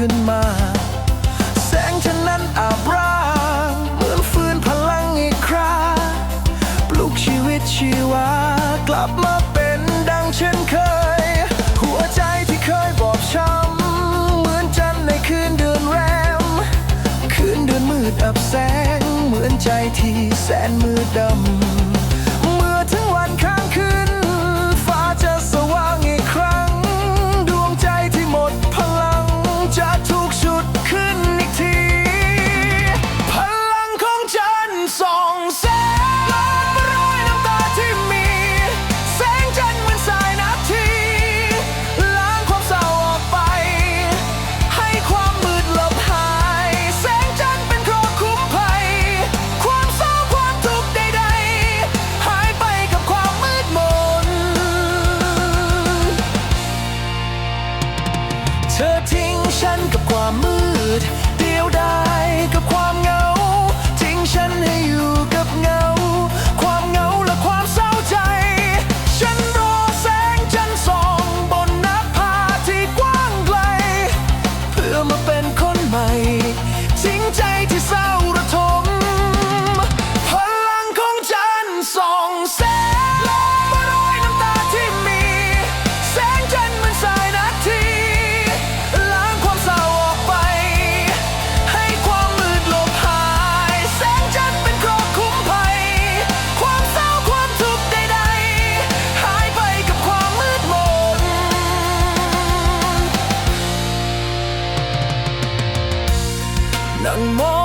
ขึ้นมา แสงฉันนั้นอาบร่างเหมือนฟื้นพลังอีกครั้งปลุกชีวิตชีวากลับมาเป็นดังเช่นเคย หัวใจที่เคยบอบช้ำเหมือนจันในคืนเดือนแรม คืนเดือนมืดอับแสง เหมือนใจที่แสนมืดดำ ฉันกับความมืด เดียวได้กับความ 让我